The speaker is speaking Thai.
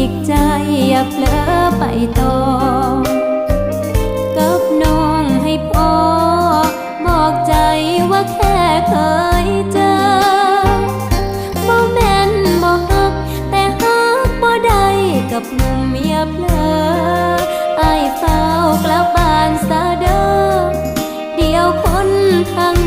อีกใจอย่าเผลอไปต่อกับน้องให้พอบอกใจว่าแค่เคยเจอบ่แม่นบ่ฮักแต่ฮักบ่ได้กับหนุ่มเมียเพลอไอ้เฝ้ากลับบ้านซะเด้อเดียวคนทาง